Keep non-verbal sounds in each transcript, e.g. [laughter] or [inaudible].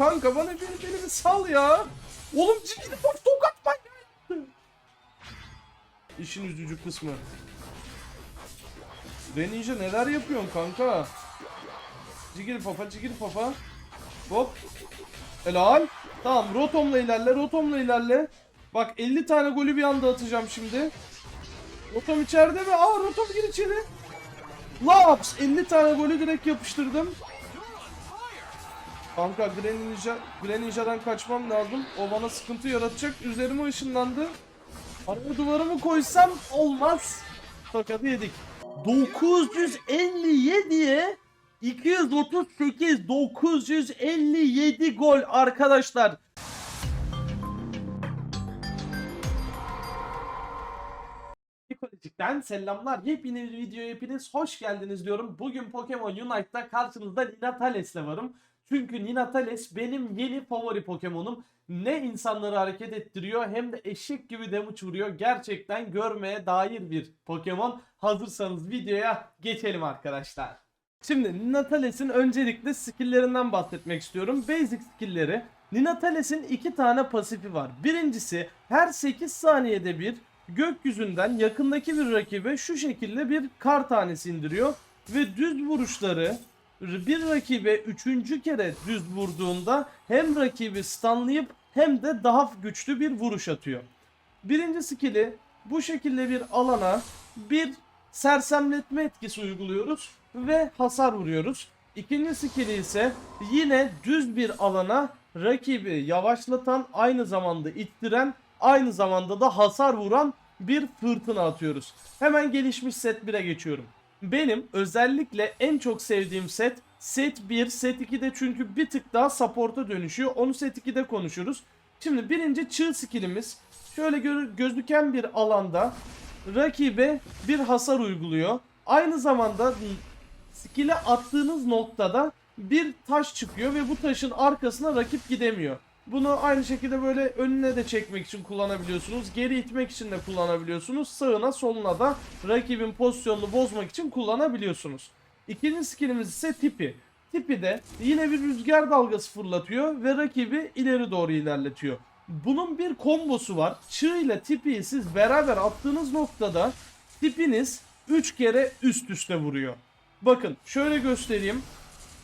kanka bana beni, beni bir sal ya. Oğlum ciddi of tokat manyağı. İşin üzücü kısmı. Reninja neler yapıyorsun kanka? Cigiri papa cigiri papa. Hop. Helal. Tamam Rotom'la ilerle Rotom'la ilerle. Bak 50 tane golü bir anda atacağım şimdi. Rotom içeride mi? Aa Rotom gir içeri. Laps 50 tane golü direkt yapıştırdım. Kanka Greninja, Greninja'dan kaçmam lazım. O bana sıkıntı yaratacak. Üzerime ışınlandı. Araya duvarımı koysam olmaz. Tokadı yedik. 957'ye 238 957 gol arkadaşlar. Ekolojik'ten selamlar. Yepyeni bir videoya hepiniz hoş geldiniz diyorum. Bugün Pokemon Unite'da karşınızda Ninetales ile varım. Çünkü Ninetales benim yeni favori Pokemon'um. Ne insanları hareket ettiriyor hem de eşek gibi damage vuruyor. Gerçekten görmeye dair bir Pokemon. Hazırsanız videoya geçelim arkadaşlar. Şimdi Ninatales'in öncelikle skill'lerinden bahsetmek istiyorum. Basic skill'leri. Ninatales'in iki tane pasifi var. Birincisi her 8 saniyede bir gökyüzünden yakındaki bir rakibe şu şekilde bir kar tanesi indiriyor. Ve düz vuruşları bir rakibe üçüncü kere düz vurduğunda hem rakibi stunlayıp hem de daha güçlü bir vuruş atıyor. Birinci skill'i bu şekilde bir alana bir sersemletme etkisi uyguluyoruz ve hasar vuruyoruz. İkinci skill'i ise yine düz bir alana rakibi yavaşlatan aynı zamanda ittiren aynı zamanda da hasar vuran bir fırtına atıyoruz. Hemen gelişmiş set 1'e geçiyorum. Benim özellikle en çok sevdiğim set set 1, set 2'de çünkü bir tık daha support'a dönüşüyor. Onu set 2'de konuşuruz. Şimdi birinci çığ skillimiz şöyle gö- gözüken bir alanda rakibe bir hasar uyguluyor. Aynı zamanda skill'e attığınız noktada bir taş çıkıyor ve bu taşın arkasına rakip gidemiyor. Bunu aynı şekilde böyle önüne de çekmek için kullanabiliyorsunuz. Geri itmek için de kullanabiliyorsunuz. Sağına soluna da rakibin pozisyonunu bozmak için kullanabiliyorsunuz. İkinci skillimiz ise tipi. Tipi de yine bir rüzgar dalgası fırlatıyor ve rakibi ileri doğru ilerletiyor. Bunun bir kombosu var. Çığ ile tipiyi siz beraber attığınız noktada tipiniz 3 kere üst üste vuruyor. Bakın şöyle göstereyim.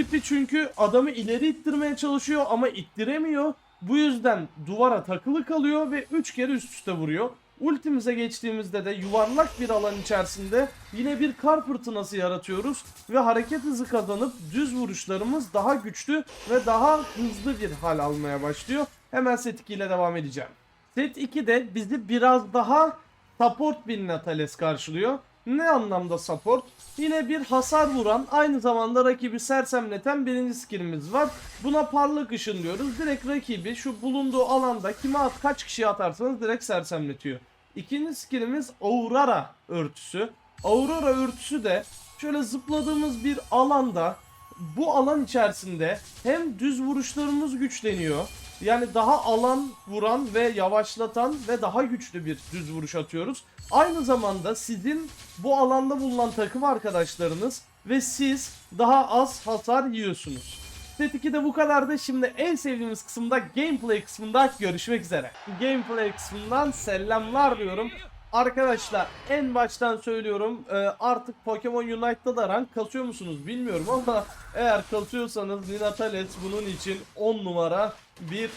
Tipi çünkü adamı ileri ittirmeye çalışıyor ama ittiremiyor. Bu yüzden duvara takılı kalıyor ve 3 kere üst üste vuruyor. Ultimize geçtiğimizde de yuvarlak bir alan içerisinde yine bir kar fırtınası yaratıyoruz ve hareket hızı kazanıp düz vuruşlarımız daha güçlü ve daha hızlı bir hal almaya başlıyor. Hemen set 2 ile devam edeceğim. Set 2'de bizi biraz daha support bir Natales karşılıyor. Ne anlamda support? Yine bir hasar vuran, aynı zamanda rakibi sersemleten birinci skillimiz var. Buna parlak ışın diyoruz. Direkt rakibi şu bulunduğu alanda kime at kaç kişi atarsanız direkt sersemletiyor. İkinci skillimiz Aurora örtüsü. Aurora örtüsü de şöyle zıpladığımız bir alanda bu alan içerisinde hem düz vuruşlarımız güçleniyor. Yani daha alan vuran ve yavaşlatan ve daha güçlü bir düz vuruş atıyoruz. Aynı zamanda sizin bu alanda bulunan takım arkadaşlarınız ve siz daha az hasar yiyorsunuz. Set 2'de bu kadardı. Şimdi en sevdiğimiz kısımda gameplay kısmında görüşmek üzere. Gameplay kısmından selamlar diyorum. Arkadaşlar en baştan söylüyorum e, artık Pokemon Unite'da da rank kasıyor musunuz bilmiyorum [laughs] ama eğer kasıyorsanız Ninetales bunun için 10 numara bir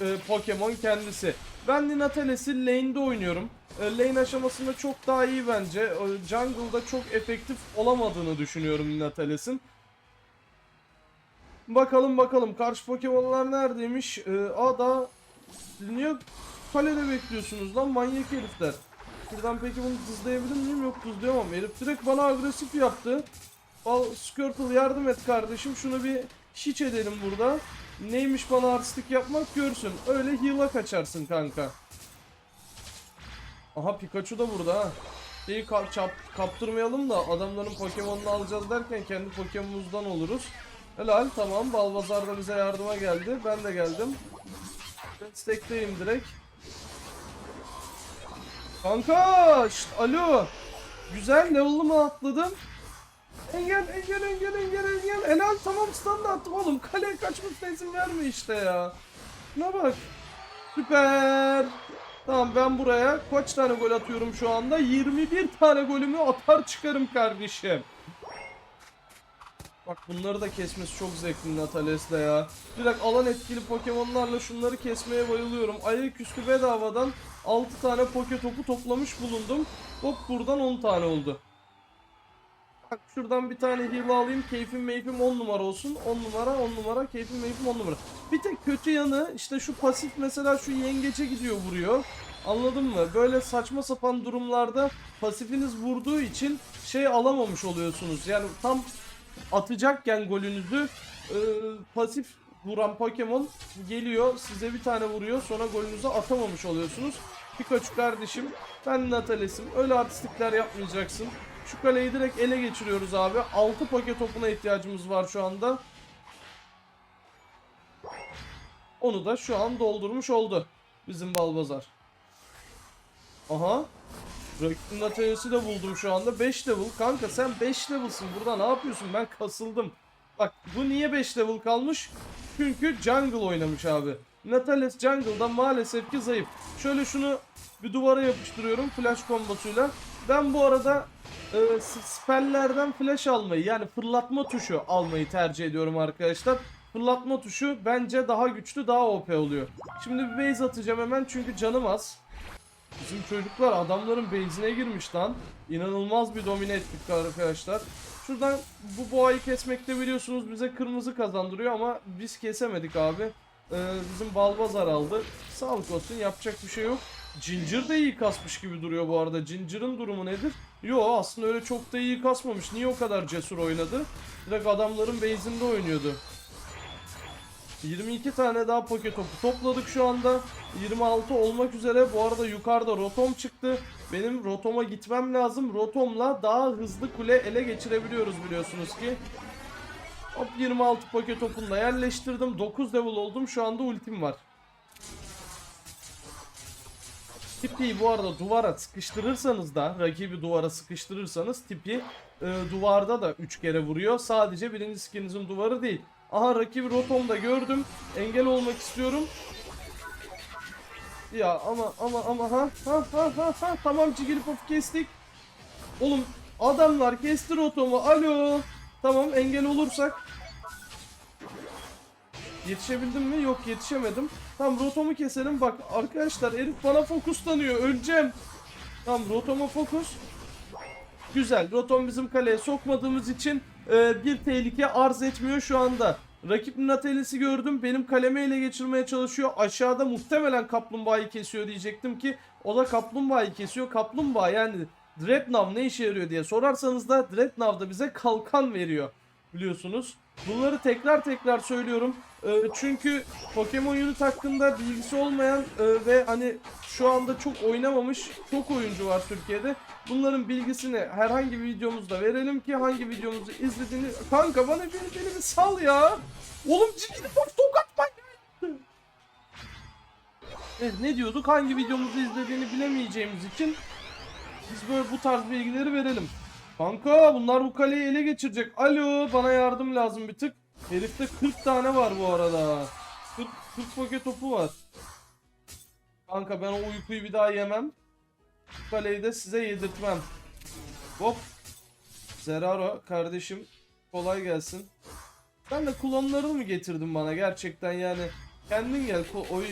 e, Pokemon kendisi. Ben Ninatales'i lane'de oynuyorum. E, lane aşamasında çok daha iyi bence. E, jungle'da çok efektif olamadığını düşünüyorum Ninatales'in. Bakalım bakalım karşı Pokemon'lar neredeymiş? E, aa daha niye kalede bekliyorsunuz lan manyak herifler. Şuradan peki bunu hızlayabilir miyim? Yok hızlayamam. Herif direkt bana agresif yaptı. Al Squirtle yardım et kardeşim. Şunu bir hiç edelim burada. Neymiş bana artistik yapmak görsün. Öyle heal'a kaçarsın kanka. Aha Pikachu da burada ha. Şeyi ka- kaptırmayalım da adamların Pokemon'unu alacağız derken kendi Pokemon'umuzdan oluruz. Helal tamam Balbazar da bize yardıma geldi. Ben de geldim. Ben stack'teyim direkt. Kanka şşt, alo. Güzel level'ımı atladım. Engel, engel, engel, engel, engel. Helal tamam standart. Oğlum kaleye kaçmasına izin verme işte ya. Ne bak. Süper. Tamam ben buraya kaç tane gol atıyorum şu anda? 21 tane golümü atar çıkarım kardeşim. Bak bunları da kesmesi çok zevkli Natales'le ya. Direkt alan etkili Pokemon'larla şunları kesmeye bayılıyorum. Ayaküstü bedavadan 6 tane Poke topu toplamış bulundum. Hop buradan 10 tane oldu. Bak şuradan bir tane heal alayım. Keyfim meyfim 10 numara olsun. 10 numara 10 numara. Keyfim meyfim 10 numara. Bir tek kötü yanı işte şu pasif mesela şu yengece gidiyor vuruyor. Anladın mı? Böyle saçma sapan durumlarda pasifiniz vurduğu için şey alamamış oluyorsunuz. Yani tam atacakken golünüzü e, pasif vuran Pokemon geliyor size bir tane vuruyor sonra golünüzü atamamış oluyorsunuz. Pikachu kardeşim ben Natales'im öyle artistlikler yapmayacaksın. Şu kaleyi direkt ele geçiriyoruz abi. 6 poke topuna ihtiyacımız var şu anda. Onu da şu an doldurmuş oldu. Bizim Balbazar. Aha. Rakibin Natales'i de buldum şu anda. 5 level. Kanka sen 5 level'sın. Burada ne yapıyorsun? Ben kasıldım. Bak bu niye 5 level kalmış? Çünkü jungle oynamış abi. Natales jungle'da maalesef ki zayıf. Şöyle şunu bir duvara yapıştırıyorum flash kombosuyla. Ben bu arada e, s- spelllerden flash almayı yani fırlatma tuşu almayı tercih ediyorum arkadaşlar. Fırlatma tuşu bence daha güçlü daha OP oluyor. Şimdi bir base atacağım hemen çünkü canım az. Bizim çocuklar adamların base'ine girmiş lan. İnanılmaz bir domine ettik arkadaşlar. Şuradan bu boğayı kesmekte biliyorsunuz bize kırmızı kazandırıyor ama biz kesemedik abi. Ee, bizim Balbazar aldı. Sağlık olsun yapacak bir şey yok. Ginger de iyi kasmış gibi duruyor bu arada. Ginger'ın durumu nedir? Yo aslında öyle çok da iyi kasmamış. Niye o kadar cesur oynadı? Direkt adamların base'inde oynuyordu. 22 tane daha poke topu topladık şu anda. 26 olmak üzere. Bu arada yukarıda rotom çıktı. Benim rotoma gitmem lazım. Rotomla daha hızlı kule ele geçirebiliyoruz biliyorsunuz ki. Hop 26 poke topunu da yerleştirdim. 9 level oldum. Şu anda ultim var. Tipi bu arada duvara sıkıştırırsanız da rakibi duvara sıkıştırırsanız tipi e, duvarda da 3 kere vuruyor. Sadece birinci skinizin duvarı değil. Aha rakibi Rotom'da gördüm. Engel olmak istiyorum. Ya ama ama ama ha ha ha ha ha tamam Jigglypuff'u kestik. Oğlum adamlar kesti Rotom'u. Alo. Tamam engel olursak. Yetişebildim mi? Yok yetişemedim. Tamam Rotom'u keselim. Bak arkadaşlar herif bana fokuslanıyor. Öleceğim. Tamam Rotom'a fokus. Güzel. Rotom bizim kaleye sokmadığımız için e, bir tehlike arz etmiyor şu anda. Rakip Natalis'i gördüm. Benim kalemi ele geçirmeye çalışıyor. Aşağıda muhtemelen kaplumbağayı kesiyor diyecektim ki o da kaplumbağayı kesiyor. Kaplumbağa yani Dreadnought ne işe yarıyor diye sorarsanız da Dreadnought da bize kalkan veriyor biliyorsunuz. Bunları tekrar tekrar söylüyorum. E, çünkü Pokemon Unit hakkında bilgisi olmayan e, ve hani şu anda çok oynamamış çok oyuncu var Türkiye'de. Bunların bilgisini herhangi bir videomuzda verelim ki hangi videomuzu izlediğini... Kanka bana beni, beni bir sal ya. Oğlum ciddi top tokat. Evet ne diyorduk? Hangi videomuzu izlediğini bilemeyeceğimiz için biz böyle bu tarz bilgileri verelim. Kanka bunlar bu kaleyi ele geçirecek. Alo bana yardım lazım bir tık. Herifte 40 tane var bu arada. 40, 40 poke topu var. Kanka ben o uykuyu bir daha yemem. Bu kaleyi de size yedirtmem. Hop. Zeraro kardeşim kolay gelsin. Sen de klonlarını mı getirdin bana gerçekten yani. Kendin gel. Oy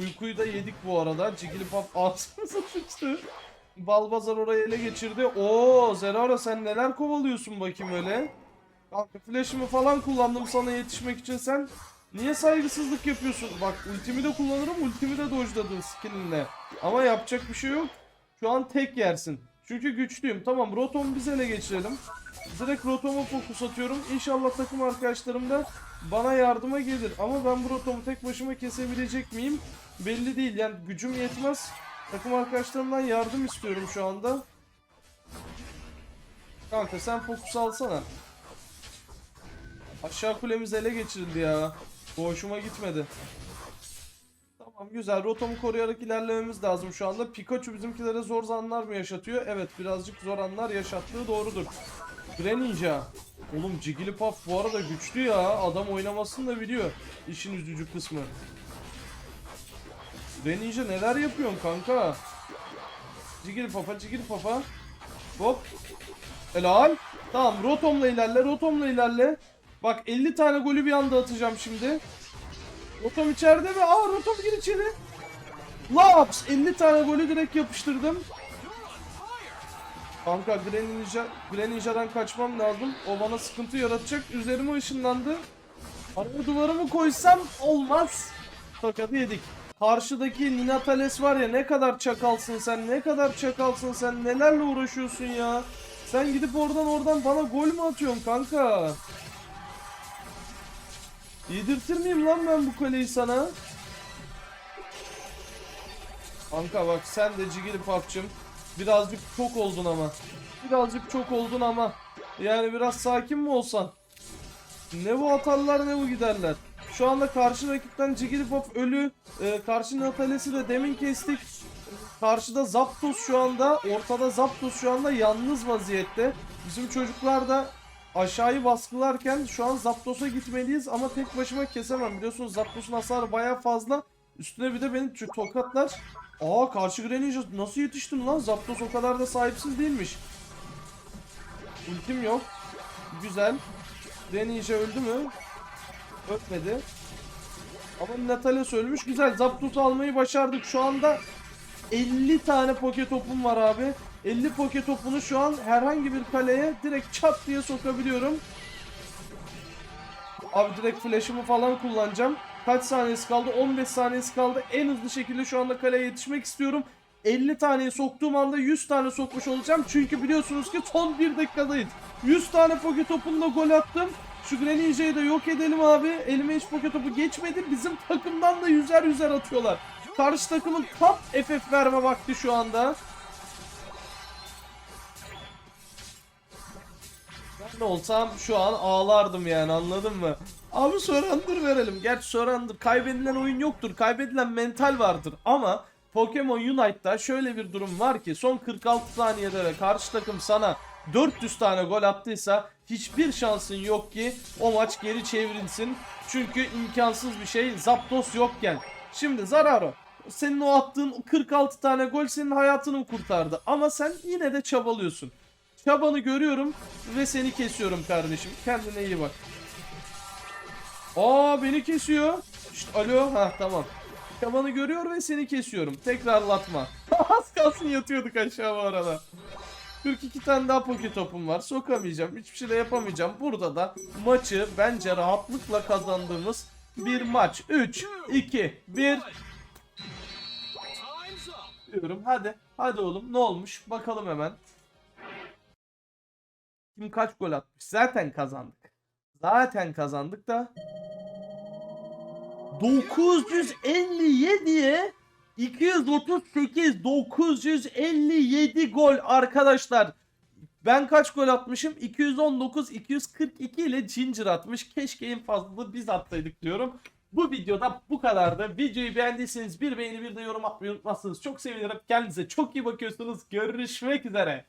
uykuyu da yedik bu arada. Jigglypuff ağzımıza [laughs] sıçtı. Balbazar orayı ele geçirdi. Oo Zeraro sen neler kovalıyorsun bakayım öyle. Kanka flash'ımı falan kullandım sana yetişmek için sen niye saygısızlık yapıyorsun? Bak ultimi de kullanırım ultimi de dojladın skillinle. Ama yapacak bir şey yok. Şu an tek yersin. Çünkü güçlüyüm. Tamam Rotom'u biz ele geçirelim. Direkt Rotom'a fokus atıyorum. İnşallah takım arkadaşlarım da bana yardıma gelir. Ama ben bu Rotom'u tek başıma kesebilecek miyim? Belli değil. Yani gücüm yetmez. Takım arkadaşlarımdan yardım istiyorum şu anda. Kanka sen fokus alsana. Aşağı kulemiz ele geçirildi ya. Bu gitmedi. Tamam güzel. Rotomu koruyarak ilerlememiz lazım şu anda. Pikachu bizimkilere zor anlar mı yaşatıyor? Evet birazcık zor anlar yaşattığı doğrudur. Greninja. Oğlum Jigglypuff bu arada güçlü ya. Adam oynamasını da biliyor. İşin üzücü kısmı. Greninja neler yapıyorsun kanka? Jigglypuff'a Jigglypuff'a. Hop. Helal. Tamam Rotom'la ilerle Rotom'la ilerle. Bak 50 tane golü bir anda atacağım şimdi. Rotom içeride mi? Aa Rotom gir içeri. Laps 50 tane golü direkt yapıştırdım. Kanka Greninja, Greninja'dan kaçmam lazım. O bana sıkıntı yaratacak. Üzerime ışınlandı. Araya duvarımı koysam olmaz. Tokadı yedik. Karşıdaki Ninatales var ya ne kadar çakalsın sen ne kadar çakalsın sen nelerle uğraşıyorsun ya. Sen gidip oradan oradan bana gol mü atıyorsun kanka? Yedirtir miyim lan ben bu kaleyi sana? Kanka bak sen de Jigglypuff'cım. Birazcık çok oldun ama. Birazcık çok oldun ama. Yani biraz sakin mi olsan? Ne bu atarlar ne bu giderler. Şu anda karşı rakipten Jigglypuff ölü. Ee, karşı Natales'i de demin kestik. Karşıda Zapdos şu anda. Ortada Zapdos şu anda yalnız vaziyette. Bizim çocuklar da aşağıyı baskılarken şu an Zapdos'a gitmeliyiz ama tek başıma kesemem. Biliyorsunuz Zapdos'un hasarı baya fazla. Üstüne bir de beni tokatlar. Aa karşı Greninja nasıl yetiştin lan? Zapdos o kadar da sahipsiz değilmiş. Ultim yok. Güzel. Greninja öldü mü? Ölmedi. Ama Natalius ölmüş. Güzel. Zapdos'u almayı başardık. Şu anda 50 tane poke topum var abi. 50 poke topunu şu an herhangi bir kaleye direkt çat diye sokabiliyorum. Abi direkt flash'ımı falan kullanacağım. Kaç saniyesi kaldı? 15 saniyesi kaldı. En hızlı şekilde şu anda kaleye yetişmek istiyorum. 50 taneyi soktuğum anda 100 tane sokmuş olacağım. Çünkü biliyorsunuz ki son 1 dakikadayız. 100 tane poke topunla gol attım. Şu Greninja'yı da yok edelim abi. Elime hiç poke topu geçmedi. Bizim takımdan da yüzer yüzer atıyorlar. Karşı takımın top FF verme vakti şu anda. Ben olsam şu an ağlardım yani anladın mı? Abi Surrender verelim. Gerçi Surrender kaybedilen oyun yoktur. Kaybedilen mental vardır. Ama Pokemon Unite'da şöyle bir durum var ki son 46 saniyede de karşı takım sana 400 tane gol attıysa hiçbir şansın yok ki o maç geri çevrilsin. Çünkü imkansız bir şey Zapdos yokken. Şimdi Zararo senin o attığın 46 tane gol senin hayatını kurtardı. Ama sen yine de çabalıyorsun. Çabanı görüyorum ve seni kesiyorum kardeşim. Kendine iyi bak. Aa beni kesiyor. Şşt, alo ha tamam. Çabanı görüyor ve seni kesiyorum. Tekrarlatma. [laughs] Az kalsın yatıyorduk aşağı bu arada. 42 tane daha poke topum var. Sokamayacağım. Hiçbir şey de yapamayacağım. Burada da maçı bence rahatlıkla kazandığımız bir maç. 3, 2, 1 diyorum. Hadi. Hadi oğlum. Ne olmuş? Bakalım hemen. Kim kaç gol atmış? Zaten kazandık. Zaten kazandık da. 957'ye 238 957 gol arkadaşlar. Ben kaç gol atmışım? 219 242 ile Ginger atmış. Keşke en fazla biz atsaydık diyorum. Bu videoda bu kadardı. Videoyu beğendiyseniz bir beğeni bir de yorum atmayı unutmazsınız. Çok sevinirim. Kendinize çok iyi bakıyorsunuz. Görüşmek üzere.